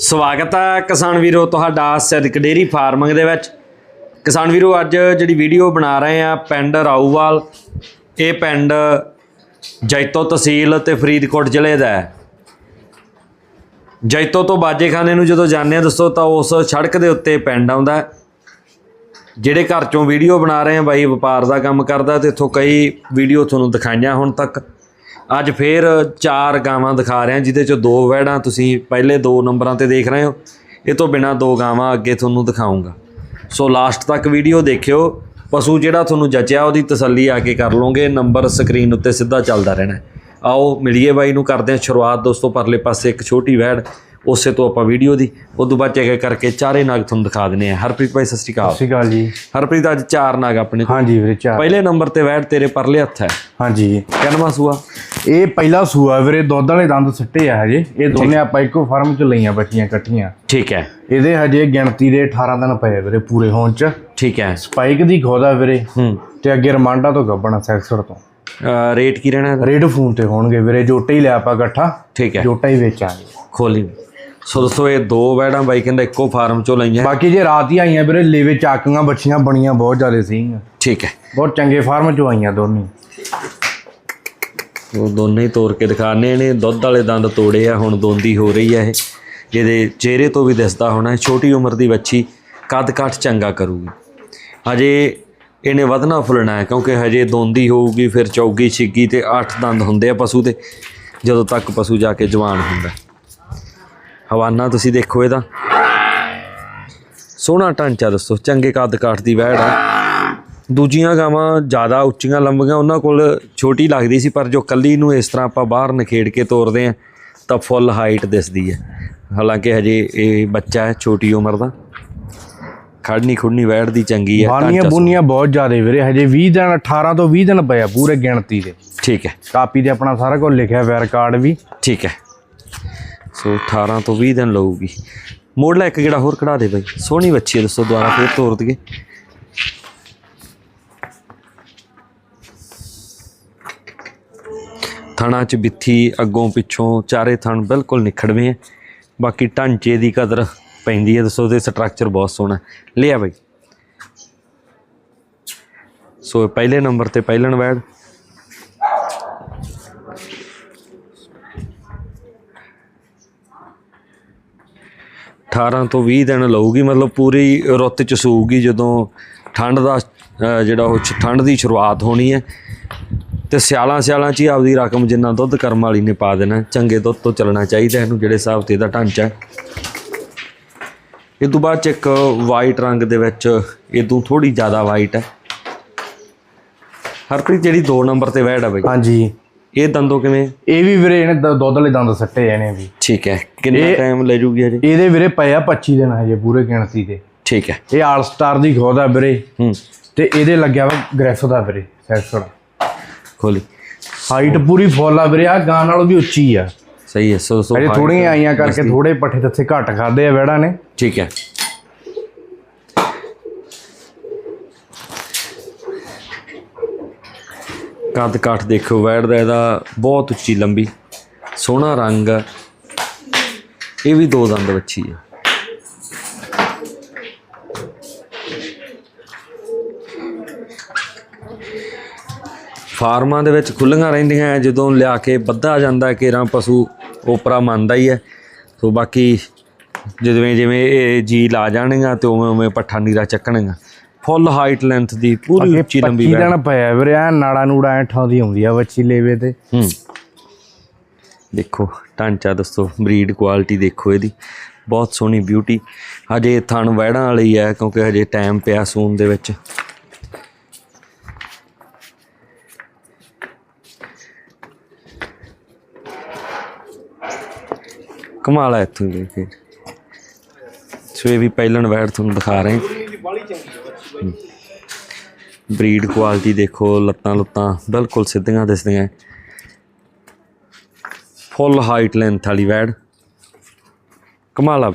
ਸਵਾਗਤ ਹੈ ਕਿਸਾਨ ਵੀਰੋ ਤੁਹਾਡਾ ਸਿੱਧਕ ਡੇਰੀ ਫਾਰਮਿੰਗ ਦੇ ਵਿੱਚ। ਕਿਸਾਨ ਵੀਰੋ, ਅੱਜ ਜਿਹੜੀ ਵੀਡੀਓ ਬਣਾ ਰਹੇ ਆ ਪਿੰਡ ਰਾਊਵਾਲ, ਇਹ ਪਿੰਡ ਜੈਤੋ ਤਹਿਸੀਲ ਤੇ ਫਰੀਦਕੋਟ ਜ਼ਿਲ੍ਹੇ ਦਾ ਹੈ। ਜੈਤੋ ਤੋਂ ਬਾਜੇਖਾਨੇ ਨੂੰ ਜਦੋਂ ਜਾਂਦੇ ਆ ਦੋਸਤੋ ਤਾਂ ਉਸ ਸੜਕ ਦੇ ਉੱਤੇ ਪਿੰਡ ਆਉਂਦਾ ਜਿਹੜੇ ਘਰ ਚੋਂ ਵੀਡੀਓ ਬਣਾ ਰਹੇ ਆ, ਬਾਈ ਵਪਾਰ ਦਾ ਕੰਮ ਕਰਦਾ ਤੇ ਇੱਥੋਂ ਕਈ ਵੀਡੀਓ ਤੁਹਾਨੂੰ ਦਿਖਾਈਆਂ ਹੁਣ ਤੱਕ। ਅੱਜ ਫੇਰ ਚਾਰ ਗਾਵਾਂ ਦਿਖਾ ਰਿਹਾ ਜਿਹਦੇ ਚੋਂ ਦੋ ਵੈੜਾਂ ਤੁਸੀਂ ਪਹਿਲੇ ਦੋ ਨੰਬਰਾਂ ਤੇ ਦੇਖ ਰਹੇ ਹੋ। ਇਹ ਤੋਂ ਬਿਨਾ ਦੋ ਗਾਵਾਂ ਅੱਗੇ ਤੁਹਾਨੂੰ ਦਿਖਾਉਂਗਾ। ਸੋ ਲਾਸਟ ਤੱਕ ਵੀਡੀਓ ਦੇਖਿਓ। ਪਸ਼ੂ ਜਿਹੜਾ ਤੁਹਾਨੂੰ ਜਚਿਆ, ਉਹਦੀ ਤਸੱਲੀ ਆ ਕੇ ਕਰ ਲਓਗੇ। ਨੰਬਰ ਸਕਰੀਨ ਉੱਤੇ ਸਿੱਧਾ ਚੱਲਦਾ ਰਹਿਣਾ ਆਓ, ਮਿਲੀਏ ਬਾਈ ਨੂੰ ਕਰਦੇ ਹਾਂ ਸ਼ੁਰੂਆਤ। ਦੋਸਤੋ, ਪਰਲੇ ਪਾਸੇ ਇੱਕ ਛੋਟੀ ਵੈੜ ਉਸੇ ਤੋਂ ਆਪਾਂ ਵੀਡੀਓ ਦੀ। ਉਦੋਂ ਬਾਅਦ ਚੈੱਕ ਕਰਕੇ ਚਾਰੇ ਨਾਗ ਤੁਹਾਨੂੰ ਦਿਖਾ ਦਿੰਦੇ ਆ ਹਰਪ੍ਰੀਤ ਭਾਈ ਸਤਿ ਸ਼੍ਰੀ ਅਕਾਲ। ਸਤਿ ਸ਼੍ਰੀ ਅਕਾਲ ਜੀ। ਹਰਪ੍ਰੀਤ ਅੱਜ ਚਾਰ ਨਾਗ ਆਪਣੇ ਕੋਲ। ਹਾਂਜੀ ਵੀਰੇ ਚਾਰ। ਪਹਿਲੇ ਨੰਬਰ ਤੇ ਵੈੜ ਤੇਰੇ ਪਰਲੇ ਹੱਥ ਹੈ। ਹਾਂਜੀ। ਕਿੰਨਵਾਂ ਸੂਆ? ਇਹ ਪਹਿਲਾ ਸੂਆ ਵੀਰੇ ਦੁੱਧ ਵਾਲੇ ਦੰਦ ਸਿੱਟੇ ਆ ਹਜੇ। ਇਹ ਦੋਨੇ ਆਪਾਂ ਇੱਕੋ ਫਾਰਮ ਚ ਲਈਆਂ ਬੱਚੀਆਂ ਇਕੱਠੀਆਂ। ਠੀਕ ਹੈ। ਇਹਦੇ ਹਜੇ ਗਿਣਤੀ ਦੇ 18 ਦਿਨ ਪਏ ਵੀਰੇ ਪੂਰੇ ਹੋਣ ਚ। ਠੀਕ ਹੈ। ਸਪਾਈਕ ਦੀ ਖੋਦਾ ਵੀਰੇ। ਹੂੰ। ਤੇ ਅੱਗੇ ਰਮਾਂਡਾ ਤੋਂ ਗੱਬਣਾ ਸੈਕਸਰ ਤੋਂ। ਰੇਟ ਕੀ ਰਹਿਣਾ? ਰੇਡ ਫੋਨ ਤੇ ਹੋਣਗੇ ਵੀਰੇ ਜੋਟੇ ਹੀ ਲਿਆ ਆਪਾਂ ਇਕੱਠਾ। ਠੀਕ ਹੈ। ਜੋਟਾ ਹੀ ਵੇਚਾਂਗੇ। ਖੋਲੀ ਸੋ ਦੋਸਤੋ ਇਹ ਦੋ ਵੈੜਾਂ ਬਾਈ ਕਹਿੰਦਾ ਇੱਕੋ ਫਾਰਮ ਚੋਂ ਲਈਆਂ। ਬਾਕੀ ਜੇ ਰਾਤ ਹੀ ਆਈਆਂ ਵੀਰੇ ਲੇਵੇ ਚਾਕੀਆਂ ਬੱਚੀਆਂ ਬਣੀਆਂ ਬਹੁਤ ਜ਼ਿਆਦਾ ਸੀ ਠੀਕ ਹੈ। ਬਹੁਤ ਚੰਗੇ ਫਾਰਮ ਚੋਂ ਆਈਆਂ ਦੋਨੇ। ਉਹ ਦੋਨੇ ਹੀ ਤੋੜ ਕੇ ਦਿਖਾਣੇ ਨੇ ਦੁੱਧ ਵਾਲੇ ਦੰਦ ਤੋੜੇ ਆ ਹੁਣ ਦੋਂਦੀ ਹੋ ਰਹੀ ਆ ਇਹ। ਜਿਹਦੇ ਚਿਹਰੇ ਤੋਂ ਵੀ ਦਿਸਦਾ ਹੋਣਾ ਛੋਟੀ ਉਮਰ ਦੀ ਬੱਚੀ ਕੱਦ ਕੱਟ ਚੰਗਾ ਕਰੂਗੀ। ਹਜੇ ਇਹਨੇ ਵਧਣਾ ਫੁੱਲਣਾ ਹੈ ਕਿਉਂਕਿ ਹਜੇ ਦੋਂਦੀ ਹੋਊਗੀ ਫਿਰ ਚੌਗੀ ਛਿੱਗੀ ਤੇ 8 ਦੰਦ ਹੁੰਦੇ ਆ ਪਸ਼ੂ ਦੇ ਜਦੋਂ ਤੱਕ ਪਸ਼ੂ ਜਾ ਕੇ ਜਵਾਨ ਹੁੰਦਾ। ਹਵਾਨਾ ਤੁਸੀਂ ਦੇਖੋ ਇਹਦਾ। ਸੋਹਣਾ ਢਾਂਚਾ ਦੱਸੋ ਚੰਗੇ ਕੱਦ ਕਾਠ ਦੀ ਵਹਿੜ ਆ। ਦੂਜੀਆਂ ਗਾਵਾਂ ਜ਼ਿਆਦਾ ਉੱਚੀਆਂ ਲੰਬੀਆਂ ਉਹਨਾਂ ਕੋਲ ਛੋਟੀ ਲੱਗਦੀ ਸੀ ਪਰ ਜੋ ਕੱਲੀ ਨੂੰ ਇਸ ਤਰ੍ਹਾਂ ਆਪਾਂ ਬਾਹਰ ਨਖੇੜ ਕੇ ਤੋਰਦੇ ਆ ਤਾਂ ਫੁੱਲ ਹਾਈਟ ਦਿਸਦੀ ਹੈ। ਹਾਲਾਂਕਿ ਹਜੇ ਇਹ ਬੱਚਾ ਹੈ ਛੋਟੀ ਉਮਰ ਦਾ। ਖੜਨੀ ਖੁੜਨੀ ਵੈੜ ਦੀ ਚੰਗੀ ਹੈ ਬਾਨੀਆਂ ਬੁਨੀਆਂ ਬਹੁਤ ਜ਼ਿਆਦਾ ਵੀਰੇ ਹਜੇ 20 ਦਿਨ 18 ਤੋਂ 20 ਦਿਨ ਪਏ ਆ ਪੂਰੇ ਗਿਣਤੀ ਦੇ। ਠੀਕ ਹੈ। ਕਾਪੀ ਤੇ ਆਪਣਾ ਸਾਰਾ ਕੁਝ ਲਿਖਿਆ ਹੋਇਆ ਰਿਕਾਰਡ ਵੀ। ਠੀਕ ਹੈ। ਸੋ 18 ਤੋਂ 20 ਦਿਨ ਲਊਗੀ। ਮੋੜ ਇੱਕ ਜਿਹੜਾ ਹੋਰ ਕਢਾ ਦੇ ਬਾਈ। ਸੋਹਣੀ ਬੱਚੀ ਹੈ ਦੱਸੋ ਦੁਬਾਰਾ ਫੇਰ ਤੋਰ ਦਈਏ। ਥਣਾ ਚ ਬਿੱਥੀ ਅੱਗੋਂ ਪਿੱਛੋਂ ਚਾਰੇ ਥਣ ਬਿਲਕੁਲ ਨਿਖੜਵੇਂ ਹੈ ਬਾਕੀ ਢਾਂਚੇ ਦੀ ਕਦਰ ਪੈਂਦੀ ਹੈ ਦੱਸੋ ਉਹਦੇ ਸਟਰਕਚਰ ਬਹੁਤ ਸੋਹਣਾ ਲਿਆ ਬਾਈ। ਸੋ ਪਹਿਲੇ ਨੰਬਰ ਤੇ ਪਹਿਲਣ ਵੈੜ। ਅਠਾਰਾਂ ਤੋਂ 20 ਦਿਨ ਲਊਗੀ, ਮਤਲਬ ਪੂਰੀ ਰੁੱਤ ਚ ਸੂਗੀ ਜਦੋਂ ਠੰਡ ਦਾ ਜਿਹੜਾ ਉਹ ਠੰਡ ਦੀ ਸ਼ੁਰੂਆਤ ਹੋਣੀ ਹੈ। ਤੇ ਸਿਆਲਾਂ ਸਿਆਲਾਂ ਚ ਹੀ ਆਪਦੀ ਰਕਮ ਜਿੰਨਾ ਦੁੱਧ ਕਰਮ ਵਾਲੀ ਨੇ ਪਾ ਦੇਣਾ, ਚੰਗੇ ਦੁੱਧ ਤੋਂ ਚੱਲਣਾ ਚਾਹੀਦਾ ਇਹਨੂੰ, ਜਿਹੜੇ ਹਿਸਾਬ ਤੇ ਇਹਦਾ ਢਾਂਚਾ ਹੈ। ਇਹ ਤੋਂ ਬਾਅਦ ਚ ਇੱਕ ਵਾਈਟ ਰੰਗ ਦੇ ਵਿੱਚ ਇਹ ਤੋਂ ਥੋੜੀ ਜ਼ਿਆਦਾ ਵਾਈਟ ਹੈ। ਹਰਪ੍ਰੀਤ, ਜਿਹੜੀ 2 ਨੰਬਰ ਤੇ ਵੈੜ ਆ ਬਈ। ਹਾਂਜੀ। ਇਹ ਦੰਦੋਂ ਕਿਵੇਂ? ਇਹ ਵੀ ਵੀਰੇ ਇਹਨੇ ਦ- ਦੁੱਧ ਵਾਲੇ ਦੰਦ ਸੱਟੇ ਇਹਨੇ ਵੀ। ਠੀਕ ਹੈ। ਕਿੰਨਾ ਟਾਈਮ ਲੈ ਜੂਗੀ ਹਜੇ? ਇਹਦੇ ਵੀਰੇ ਪਏ ਆ 25 ਦਿਨ ਹਜੇ ਪੂਰੇ ਗਿਣਤੀ ਦੇ ਠੀਕ ਹੈ। ਇਹ ਆਲ ਸਟਾਰ ਦੀ ਖੋਦ ਆ ਵੀਰੇ। ਹੂੰ। ਤੇ ਇਹਦੇ ਲੱਗਿਆ ਵਾ ਗ੍ਰੈਫ ਦਾ ਵੀਰੇ ਸੈਕਸਰ ਖੋਲੀ। ਹਾਈਟ ਪੂਰੀ ਫੁੱਲ ਆ ਵੀਰੇ ਆ ਗਾਂ ਨਾਲੋਂ ਵੀ ਉੱਚੀ ਆ। ਸਹੀ ਹੈ ਸੋ ਸੋ ਹਜੇ ਥੋੜੀਆਂ ਆਈਆਂ ਕਰਕੇ ਥੋੜੇ ਪੱਠੇ ਦੱਥੇ ਘੱਟ ਖਾਦੇ ਆ ਵੈੜਾਂ ਨੇ। ਠੀਕ ਹੈ। ਕੱਦ ਕਾਠ ਦੇਖੋ ਵੈੜ ਦਾ ਇਹਦਾ ਬਹੁਤ ਉੱਚੀ ਲੰਬੀ ਸੋਹਣਾ ਰੰਗ ਇਹ ਵੀ ਦੋ ਦੰਦ ਬੱਚੀ ਹੈ ਫਾਰਮਾਂ ਦੇ ਵਿੱਚ ਖੁੱਲੀਆਂ ਰਹਿੰਦੀਆਂ ਹੈ, ਜਦੋਂ ਲਿਆ ਕੇ ਬੱਧਾ ਜਾਂਦਾ ਕੇਰਾਂ ਪਸ਼ੂ ਉਪਰਾ ਮੰਨਦਾ ਹੀ ਹੈ। ਸੋ ਬਾਕੀ ਜਿਵੇਂ ਜਿਵੇਂ ਇਹ ਜੀ ਲਾ ਜਾਣਗੀਆਂ ਤੇ ਉਵੇਂ ਉਵੇਂ ਪੱਠਾ ਨੀਰਾ ਚੱਕਣਗਾ ਫੁੱਲ ਹਾਈਟ ਲੈਂਥ ਦੀ ਪੂਰੀ ਉੱਚੀ ਲੰਬੀ 25 ਵੈੜ ਦਿਨ ਪਿਆ ਵੀਰੇ ਆ ਨਾੜਾ ਨੂੜਾ ਐ ਠਾਉਂਦੀ ਆਉਂਦੀ ਆ ਬੱਚੀ ਲੇਵੇ ਤੇ। ਹੂੰ। ਦੇਖੋ ਢਾਂਚਾ ਦੱਸੋ ਬਰੀਡ ਕੁਆਲਿਟੀ ਦੇਖੋ ਇਹਦੀ। ਬਹੁਤ ਸੋਹਣੀ ਬਿਊਟੀ ਹਜੇ ਥਣ ਵੈੜਾਂ ਵਾਲੀ ਹੈ ਕਿਉਂਕਿ ਹਜੇ ਟਾਈਮ ਪਿਆ ਸੂਨ ਦੇ ਵਿੱਚ। ਕਮਾਲ ਹੈ ਇੱਥੋਂ ਦੇ। ਫਿਰ ਸੋ ਇਹ ਵੀ ਪਹਿਲਣ ਵੈੜ ਤੁਹਾਨੂੰ ਦਿਖਾ ਰਹੇ ਹਾਂ। ਬਰੀਡ ਕੁਆਲਿਟੀ ਦੇਖੋ ਲੱਤਾਂ ਲੁੱਤਾਂ ਬਿਲਕੁਲ ਸਿੱਧੀਆਂ ਦਿਸਦੀਆਂ। ਫੁੱਲ ਹਾਈਟ ਲੈਂਥ ਵਾਲੀ ਵੈੜ ਕਮਾਲ ਆ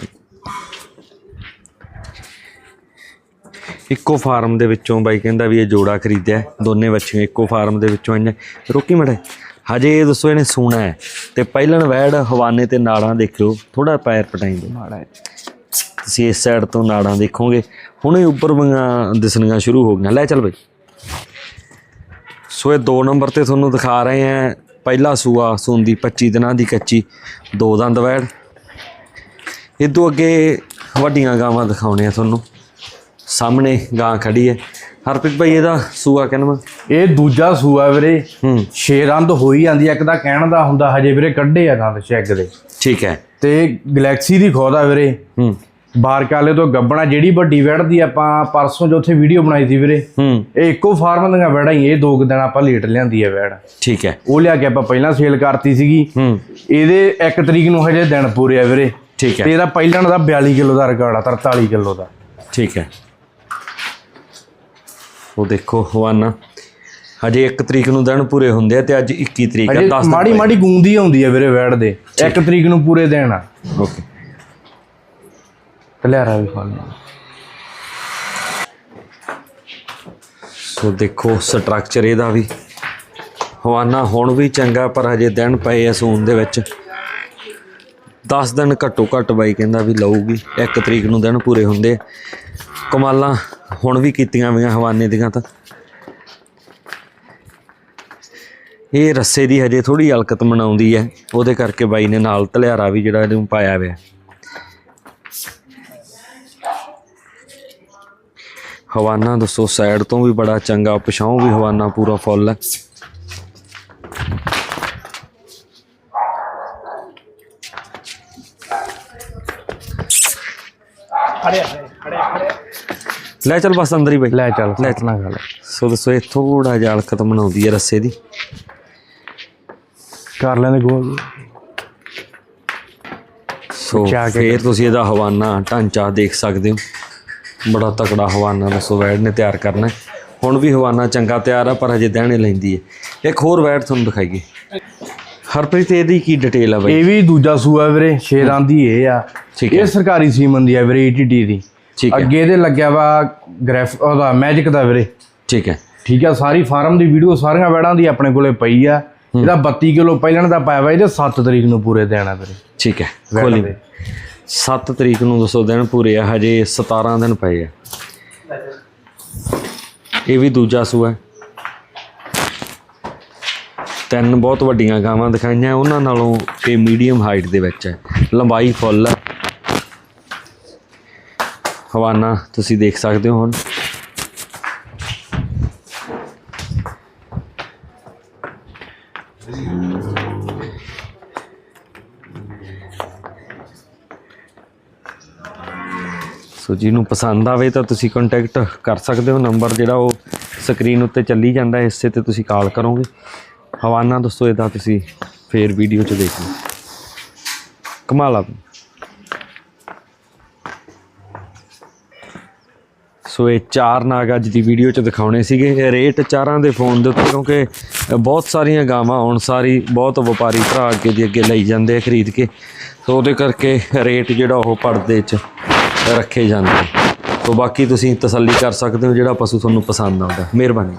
ਇੱਕੋ ਫਾਰਮ ਦੇ ਵਿੱਚੋਂ ਬਾਈ ਕਹਿੰਦਾ ਵੀ ਇਹ ਜੋੜਾ ਖਰੀਦਿਆ। ਹੈ। ਦੋਨੇ ਬੱਚੀਆਂ ਇੱਕੋ ਫਾਰਮ ਦੇ ਵਿੱਚੋਂ ਆਈਆਂ। ਰੋਕੀ ਮੜੇ ਹਜੇ ਇਹ ਦੱਸੋ ਇਹਨੇ ਸੂਣਾ ਹੈ। ਤੇ ਪਹਿਲਣ ਵੈੜ ਹਵਾਨੇ ਤੇ ਨਾੜਾਂ ਦੇਖਿਓ ਥੋੜਾ ਪੈਰ ਪਟਾਈਂਦੇ ਮਾੜਾ ਤੁਸੀਂ ਇਸ ਸਾਈਡ ਤੋਂ ਨਾੜਾਂ ਦੇਖੋਗੇ। ਹੁਣੇ ਉੱਪਰ ਵੰਗਾਂ ਦਿਸਣੀਆਂ ਸ਼ੁਰੂ ਹੋ ਗਈਆਂ। ਲੈ ਚੱਲ ਬਈ। ਸੋ ਇਹ 2 ਨੰਬਰ ਤੇ ਤੁਹਾਨੂੰ ਦਿਖਾ ਰਹੇ ਆ ਪਹਿਲਾ ਸੂਆ ਸੂੰਦੀ 25 ਦਿਨਾਂ ਦੀ ਕੱਚੀ ਦੋ ਦੰਦ ਵੈੜ। ਇਹ ਤੋਂ ਅੱਗੇ ਵੱਡੀਆਂ ਗਾਵਾਂ ਦਿਖਾਉਣੇ ਆ ਤੁਹਾਨੂੰ। ਸਾਹਮਣੇ ਗਾਂ ਖੜੀ ਹੈ। ਹਰਪ੍ਰੀਤ ਭਾਈ ਇਹਦਾ ਸੂਆ ਕਿੰਨਵਾ ਇਹ ਦੂਜਾ ਸੂਆ ਵੀਰੇ। ਹੂੰ। ਛੇ ਦੰਦ ਹੋਈ ਜਾਂਦੀ ਇੱਕ ਦਾ ਕਹਿਣ ਦਾ ਹੁੰਦਾ ਹਜੇ ਵੀਰੇ ਕੱਢੇ ਆ ਦੰਦ ਚੈੱਕ ਦੇ। ਠੀਕ ਹੈ। ਤੇ ਗੈਲੈਕਸੀ ਦੀ ਖੋਦਾ ਵੀਰੇ। ਹੂੰ। ਬਾਰਕਾਲੇ ਤੋਂ ਗੱਬਣਾ ਜਿਹੜੀ ਵੱਡੀ ਵੜਦੀ ਆਪਾਂ ਪਰਸੋਂ ਜੋ ਉੱਥੇ ਵੀਡੀਓ ਬਣਾਈ ਸੀ ਵੀਰੇ ਹੂੰ। ਇਹ ਇੱਕੋ ਫਾਰਮ ਦੀਆਂ ਵੜਾਂ ਹੀ ਇਹ ਦੋ ਦਿਨ ਆਪਾਂ ਲੇਟ ਲਿਆਂਦੀ ਆ ਵੜ। ਠੀਕ ਹੈ। ਉਹ ਲਿਆ ਕੇ ਆਪਾਂ ਪਹਿਲਾਂ ਸੇਲ ਕਰਤੀ ਸੀਗੀ। ਹੂੰ। ਇਹਦੇ 1 ਤਰੀਕ ਨੂੰ ਹਜੇ ਦਿਨ ਪੂਰੇ ਆ ਵੀਰੇ। ਠੀਕ ਤੇ ਹੈ ਇਹਦਾ ਪਹਿਲਾਂ ਦਾ 42 ਕਿਲੋ ਦਾ ਰਿਕਾਰਡ ਆ 43 ਕਿਲੋ ਦਾ। ਠੀਕ ਹੈ। ਉਹ ਦੇਖੋ ਹਵਾਨਾ। ਹਜੇ 1 ਤਰੀਕ ਨੂੰ ਦਿਨ ਪੂਰੇ ਹੁੰਦੇ ਆ ਤੇ ਅੱਜ 21 ਤਰੀਕ ਹੈ ਹਜੇ 10 ਮਾੜੀ ਮਾੜੀ ਗੂੰਦੀ ਆਉਂਦੀ ਆ ਵੀਰੇ ਵੜ ਦੇ। 1 ਤਰੀਕ ਨੂੰ ਪੂਰੇ ਦਿਨ ਆ। ਓਕੇ। ਕਲਿਆਰਾ ਵੀ ਖਾ ਸੋ ਦੇਖੋ ਸਟਰਕਚਰ ਇਹਦਾ ਵੀ। ਹਵਾਨਾ ਹੁਣ ਵੀ ਚੰਗਾ, ਪਰ ਹਜੇ ਦਿਨ ਪਏ ਆ ਸੂਨ ਦੇ ਵਿੱਚ। 10 ਦਿਨ ਘੱਟੋ ਘੱਟ ਬਾਈ ਕਹਿੰਦਾ ਵੀ ਲਊਗੀ। 1 ਤਰੀਕ ਨੂੰ ਦਿਨ ਪੂਰੇ ਹੁੰਦੇ। ਕਮਾਲਾਂ ਹੁਣ ਵੀ ਕੀਤੀਆਂ ਵੀਆਂ ਹਵਾਨੇ ਦੀਆਂ ਤਾਂ। ਇਹ ਰੱਸੇ ਦੀ ਹਜੇ ਥੋੜੀ ਹਲਕਤ ਮਨਾਉਂਦੀ ਹੈ। ਉਹਦੇ ਕਰਕੇ ਬਾਈ ਨੇ ਨਾਲ ਧਲਿਆਰਾ ਵੀ ਜਿਹੜਾ ਇਹਨੂੰ ਪਾਇਆ ਹੋਇਆ। ਹਵਾਨਾ ਦੱਸੋ ਸਾਈਡ ਤੋਂ ਵੀ ਬੜਾ ਚੰਗਾ ਪਿਛਾਉਂ ਵੀ ਹਵਾਨਾ ਪੂਰਾ ਫੁੱਲ ਹੈ। ਲੈ ਚੱਲ ਬਸ ਅੰਦਰ ਹੀ ਬਈ ਲੈ ਚੱਲ ਲੈ ਚਲਾ ਖਾ ਲੈ। ਸੋ ਦੱਸੋ ਇਹ ਥੋੜਾ ਜਿਹਾ ਹਲਕਤ ਬਣਾਉਂਦੀ ਹੈ ਰੱਸੇ ਦੀ। ਕਰ ਲੈਂਦੇ ਗੋਲ। ਸੋ ਫੇਰ ਤੁਸੀਂ ਇਹਦਾ ਹਵਾਨਾ ਢਾਂਚਾ ਦੇਖ ਸਕਦੇ ਹੋ। ਬੜਾ ਤਕੜਾ ਹਵਾਨਾ ਦੱਸੋ ਵੈੜ ਨੇ ਤਿਆਰ ਕਰਨਾ। ਹੁਣ ਵੀ ਹਵਾਨਾ ਚੰਗਾ ਤਿਆਰ ਆ ਪਰ ਹਜੇ ਦਹਿਣੇ ਲੈਂਦੀ ਹੈ। ਇੱਕ ਹੋਰ ਵੈੜ ਤੁਹਾਨੂੰ ਦਿਖਾਈਏ। ਹਰਪ੍ਰੀਤ ਇਹਦੀ ਕੀ ਡਿਟੇਲ ਆ ਬਾਈ? ਇਹ ਵੀ ਦੂਜਾ ਸੂਆ ਵੀਰੇ ਸ਼ੇਰਾਂ ਦੀ ਇਹ ਆ। ਇਹ ਸਰਕਾਰੀ ਸੀਮਨ ਦੀ ਆ ਵੀਰੇ ਈਟੀਟੀ ਦੀ। ਠੀਕ ਹੈ। ਅੱਗੇ ਇਹਦੇ ਲੱਗਿਆ ਵਾ ਗ੍ਰੈਫ ਉਹਦਾ ਮੈਜਿਕ ਦਾ ਵੀਰੇ। ਠੀਕ ਹੈ। ਠੀਕ ਆ ਸਾਰੀ ਫਾਰਮ ਦੀ ਵੀਡੀਓ ਸਾਰੀਆਂ ਵੜਾਂ ਦੀ ਆਪਣੇ ਕੋਲੇ ਪਈ ਆ। ਇਹਦਾ 32 ਕਿਲੋ ਪਹਿਲਣ ਦਾ ਪਾਇਆ ਵਾ ਇਹਦੇ 7 ਤਰੀਕ ਨੂੰ ਪੂਰੇ ਦੇਣਾ ਵੀਰੇ। ਠੀਕ ਹੈ। ਖੋਲੀ। ਦੇ। 7 ਤਰੀਕ ਨੂੰ ਦੱਸੋ, ਦਿਨ ਪੂਰੇ ਆ, ਹਜੇ 17 ਦਿਨ ਪਏ ਆ। ਇਹ ਵੀ ਦੂਜਾ ਸੂਆ ਹੈ। ਤਿੰਨ ਬਹੁਤ ਵੱਡੀਆਂ ਗਾਵਾਂ ਦਿਖਾਈਆਂ, ਉਹਨਾਂ ਨਾਲੋਂ ਇਹ ਮੀਡੀਅਮ ਹਾਈਟ ਦੇ ਵਿੱਚ ਹੈ। ਲੰਬਾਈ ਫੁੱਲ ਹੈ। ਹਵਾਨਾ, ਤੁਸੀਂ ਦੇਖ ਸਕਦੇ ਹੋ ਹੁਣ। ਜਿਹਨੂੰ ਪਸੰਦ ਆਵੇ ਤਾਂ ਤੁਸੀਂ ਕੰਟੈਕਟ ਕਰ ਸਕਦੇ ਹੋ। ਨੰਬਰ ਜਿਹੜਾ ਉਹ ਸਕਰੀਨ ਉੱਤੇ ਚੱਲੀ ਜਾਂਦਾ ਹੈ ਇਸੇ ਤੇ ਤੁਸੀਂ ਕਾਲ ਕਰੋਗੇ। ਹਵਾਨਾ ਦੋਸਤੋ ਇਹਦਾ ਤੁਸੀਂ ਫੇਰ ਵੀਡੀਓ 'ਚ ਦੇਖ ਲਓ। ਕਮਾਲ ਆ ਸੋ ਇਹ ਚਾਰ ਨਾਗ ਅੱਜ ਦੀ ਵੀਡੀਓ 'ਚ ਦਿਖਾਉਣੇ ਸੀਗੇ। ਇਹ ਰੇਟ ਚਾਰਾਂ ਦੇ ਫੋਨ ਦੇ ਉੱਤੇ, ਕਿਉਂਕਿ ਬਹੁਤ ਸਾਰੀਆਂ ਗਾਵਾਂ ਹੁਣ ਸਾਰੀ, ਬਹੁਤ ਵਪਾਰੀ ਭਰਾ ਅੱਗੇ ਦੀ ਅੱਗੇ ਲਈ ਜਾਂਦੇ ਆ ਖਰੀਦ ਕੇ। ਸੋ ਉਹਦੇ ਕਰਕੇ ਰੇਟ ਜਿਹੜਾ ਉਹ ਪੜਦੇ 'ਚ ਰੱਖੇ ਜਾਂਦੇ। ਸੋ ਬਾਕੀ ਤੁਸੀਂ ਤਸੱਲੀ ਕਰ ਸਕਦੇ ਹੋ ਜਿਹੜਾ ਪਸ਼ੂ ਤੁਹਾਨੂੰ ਪਸੰਦ ਆਉਂਦਾ। ਮਿਹਰਬਾਨੀ।